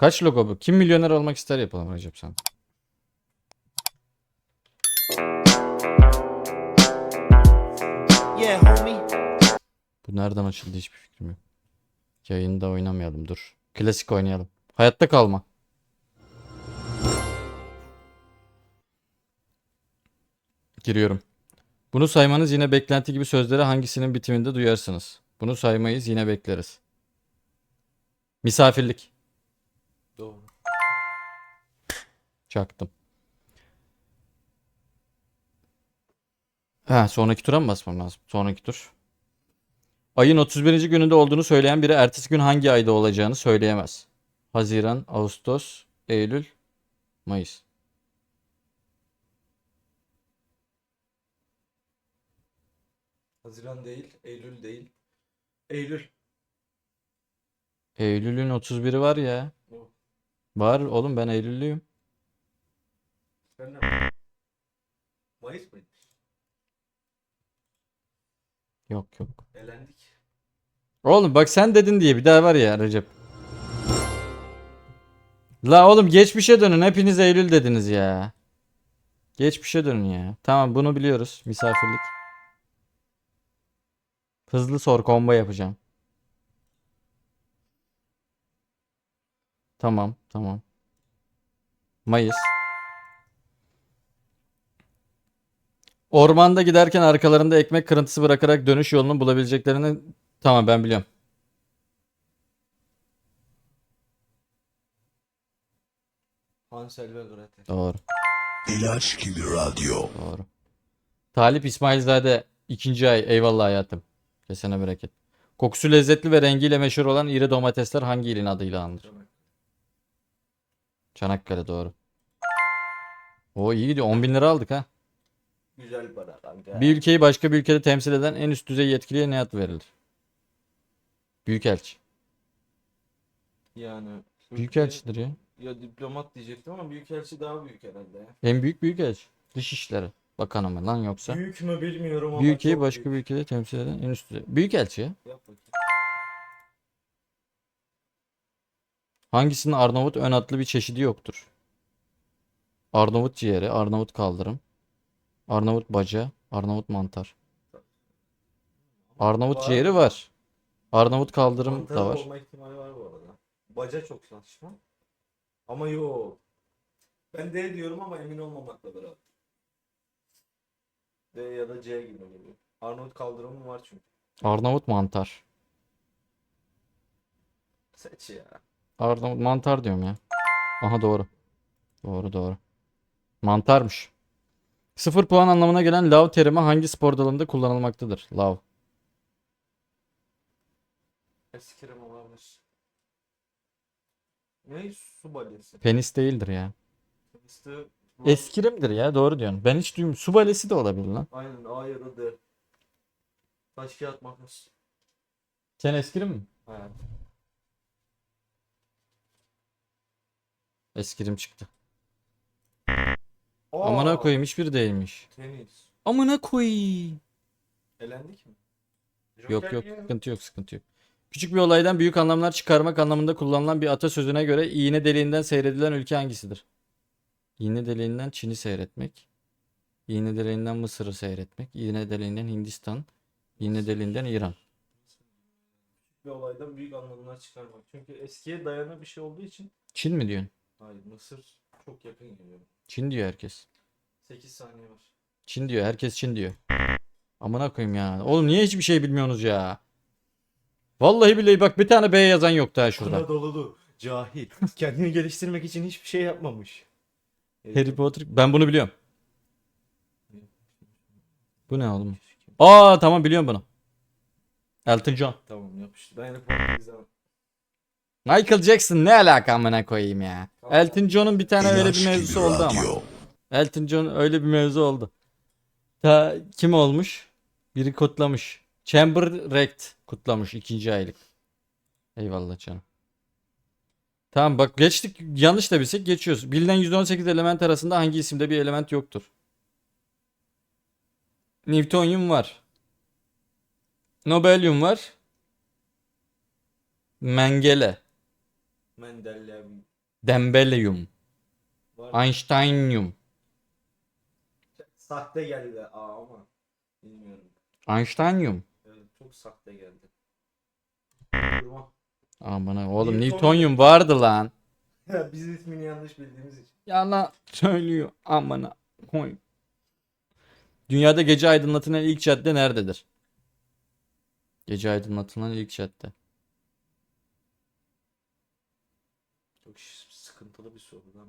Kaç logo bu? Kim milyoner olmak ister yapalım Recep sen. Yeah, homie. Bu nereden açıldı hiçbir fikrim yok. Yayında oynamayalım dur. Klasik oynayalım. Hayatta kalma. Giriyorum. Bunu saymanız yine beklenti gibi sözleri hangisinin bitiminde duyarsınız? Bunu saymayız yine bekleriz. Misafirlik. Doğru. Çaktım. Ha sonraki tura mı basmam lazım? Sonraki tur. Ayın 31. gününde olduğunu söyleyen biri ertesi gün hangi ayda olacağını söyleyemez. Haziran, Ağustos, Eylül, Mayıs. Haziran değil, Eylül değil. Eylül. Eylül'ün 31'i var ya. Yok. Var oğlum ben Eylüllüyüm. Sen ne? Mayıs mıydı? Yok yok. Elendik. Oğlum bak sen dedin diye bir daha var ya Recep. La oğlum geçmişe dönün. Hepiniz Eylül dediniz ya. Geçmişe dönün ya. Tamam bunu biliyoruz. Misafirlik. Hızlı sor combo yapacağım. Tamam tamam. Mayıs. Ormanda giderken arkalarında ekmek kırıntısı bırakarak dönüş yolunu bulabileceklerini tamam ben biliyorum. Hansel ve Gretel. Doğru. İlaç gibi radyo. Doğru. Talip İsmailzade ikinci ay. Eyvallah hayatım. Kesene bereket. Kokusu lezzetli ve rengiyle meşhur olan iri domatesler hangi ilin adıyla anılır? Çanakkale doğru. O iyi gidiyor. 10 bin lira aldık ha. Güzel para kanka. Bir ülkeyi başka bir ülkede temsil eden en üst düzey yetkiliye ne ad verilir? Büyükelçi. Yani. Büyükelçidir ya. Ya diplomat diyecektim ama büyükelçi daha büyük herhalde ya. En büyük büyükelçi. Dışişleri. Bakanı mı lan yoksa? Büyük mü bilmiyorum ama Bir ülkeyi çok başka bir büyük. ülkede temsil eden en üst düzey. Büyükelçi ya. Yap bakayım. Hangisinin Arnavut ön atlı bir çeşidi yoktur? Arnavut ciğeri, Arnavut kaldırım, Arnavut baca, Arnavut mantar. Arnavut Var ciğeri var. Arnavut kaldırım Mantarı da var. olma ihtimali var bu arada. Baca çok saçma. Ama yok. Ben D diyorum ama emin olmamakla beraber. D ya da C gibi geliyor. Arnavut kaldırımı var çünkü. Arnavut mantar. Seç ya. Arnavut mantar diyorum ya. Aha doğru. Doğru doğru. Mantarmış. Sıfır puan anlamına gelen lav terimi hangi spor dalında kullanılmaktadır? Lav. Eskrim olabilir. Ne? Su balyası. Penis değildir ya. Fıstığı. Eskirimdir ya doğru diyorsun. Ben hiç duymuyorum. Su balesi de olabilir lan. Aynen A ya da D. Taş kağıt makas. Sen eskirim mi? Ha. Eskirim çıktı. Aa, Amına koyayım hiçbiri değilmiş. Tenis. Amına koyayım. Elendik mi? Yok Joker yok ya. sıkıntı yok sıkıntı yok. Küçük bir olaydan büyük anlamlar çıkarmak anlamında kullanılan bir atasözüne göre iğne deliğinden seyredilen ülke hangisidir? İğne deliğinden Çin'i seyretmek. İğne deliğinden Mısır'ı seyretmek. İğne deliğinden Hindistan. İğne deliğinden İran. bir olaydan büyük anlamlar çıkarmak. Çünkü eskiye dayanan bir şey olduğu için Çin mi diyorsun? Hayır Mısır çok yakın geliyor. Çin diyor herkes. 8 saniye var. Çin diyor. Herkes Çin diyor. Amına koyayım ya. Oğlum niye hiçbir şey bilmiyorsunuz ya? Vallahi billahi bak bir tane B yazan yoktu ha şurada. Anadolu'lu cahil. Kendini geliştirmek için hiçbir şey yapmamış. Harry Potter. Ben bunu biliyorum. Bu ne oğlum? Aa tamam biliyorum bunu. Elton John. Tamam yapıştı. Ben Harry Potter izlemem. Michael Jackson ne alaka amına koyayım ya. Elton John'un bir tane öyle bir mevzusu oldu ama. Elton John öyle bir mevzu oldu. Ta kim olmuş? Biri kutlamış. Chamber Rect kutlamış ikinci aylık. Eyvallah canım. Tamam bak geçtik yanlış da bilsek geçiyoruz. Bilinen 118 element arasında hangi isimde bir element yoktur? Newtonyum var. Nobelium var. Mengele. Mendeleev Dembeleum. var. Einsteinium. Sahte geldi aa ama bilmiyorum. Einsteinium. Evet, çok sahte geldi. Durma. Amına oğlum Newtonium. Newtonium vardı lan. Biz ismini yanlış bildiğimiz için. Yalan söylüyor amına koy. Dünyada gece aydınlatılan ilk cadde nerededir? Gece aydınlatılan ilk cadde. Çok sıkıntılı bir soru lan.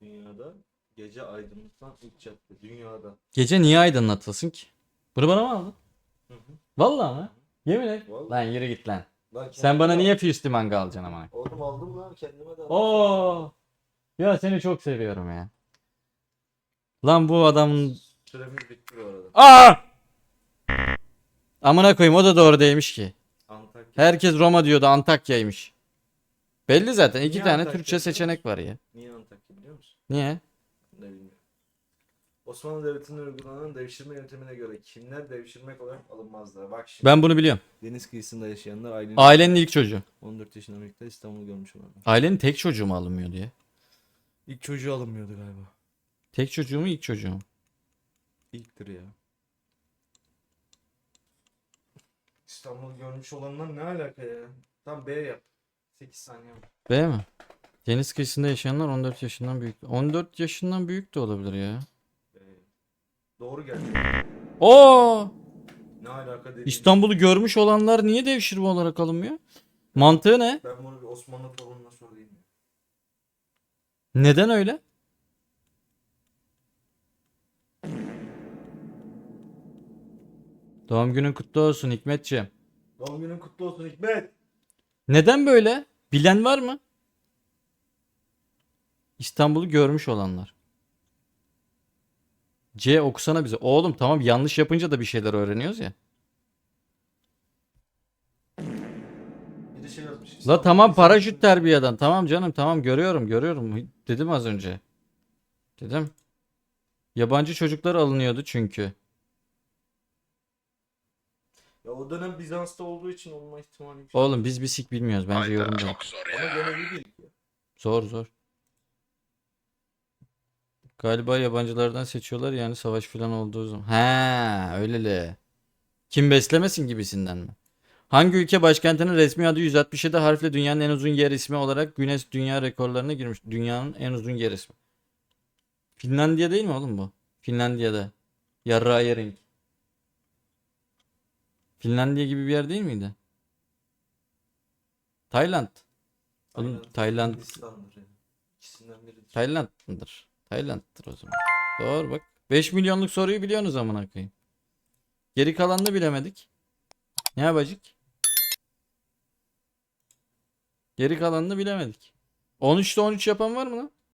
Dünyada gece aydınlatılan ilk cadde. Dünyada. Gece niye aydınlatılsın ki? Bunu bana mı aldın? Hı hı. Vallahi mı? Yemin et. Vallahi. Lan yürü git lan. Lan Sen bana niye Fiusti manga alacaksın amına? Oğlum aldım lan kendime de aldım. Oo. Ya seni çok seviyorum ya. Lan bu adamın Süremiz bitti bu arada. Aa! Amına koyayım o da doğru değilmiş ki. Antakya. Herkes Roma diyordu Antakya'ymış. Belli zaten iki Niye tane Antakya Türkçe biliyor seçenek var ya. Niye Antakya biliyor musun? Niye? Ne bilmiyorum. Osmanlı Devleti'nde uygulanan devşirme yöntemine göre kimler devşirmek olarak alınmazlar? Bak şimdi. Ben bunu biliyorum. Deniz kıyısında yaşayanlar ailenin Ailenin ilk çocuğu. 14 yaşında birlikte İstanbul görmüş olanlar. Ailenin tek çocuğu mu alınmıyor diye. İlk çocuğu alınmıyordu galiba. Tek çocuğu mu ilk çocuğu mu? İlktir ya. İstanbul görmüş olanlar ne alaka ya? Tam B yap. 8 saniye var. B mi? Deniz kıyısında yaşayanlar 14 yaşından büyük. 14 yaşından büyük de olabilir ya. B. Doğru geldi. Oo! Ne alaka dediğim. İstanbul'u görmüş olanlar niye devşirme olarak alınmıyor? Mantığı ne? Ben bunu bir Osmanlı torununa sorayım. Neden öyle? Doğum günün kutlu olsun Hikmetciğim. Doğum günün kutlu olsun Hikmet. Neden böyle? Bilen var mı? İstanbul'u görmüş olanlar. C okusana bize. Oğlum tamam yanlış yapınca da bir şeyler öğreniyoruz ya. Bir de şey yazmış. La tamam paraşüt terbiyeden. Tamam canım tamam görüyorum görüyorum. Dedim az önce. Dedim. Yabancı çocuklar alınıyordu çünkü. Ya o dönem Bizans'ta olduğu için olma ihtimali yüksek. Oğlum biz bir sik bilmiyoruz. Bence yorum yok. Çok zor Ama ya. gene iyi bildik ya. Zor zor. Galiba yabancılardan seçiyorlar yani savaş falan olduğu zaman. He, öyleli. Kim beslemesin gibisinden mi? Hangi ülke başkentinin resmi adı 167 harfle dünyanın en uzun yer ismi olarak Guinness Dünya Rekorlarına girmiş. Dünyanın en uzun yer ismi. Finlandiya değil mi oğlum bu? Finlandiya'da. Yarra Yering. Finlandiya gibi bir yer değil miydi? Tayland. Oğlum Tayland Hindistan'dır yani. İkisinden biridir. Tayland mıdır? Tayland'dır o zaman. Doğru bak. 5 milyonluk soruyu biliyorsunuz amına koyayım. Geri kalanını bilemedik. Ne yapacak? Geri kalanını bilemedik. 13'te 13 yapan var mı lan?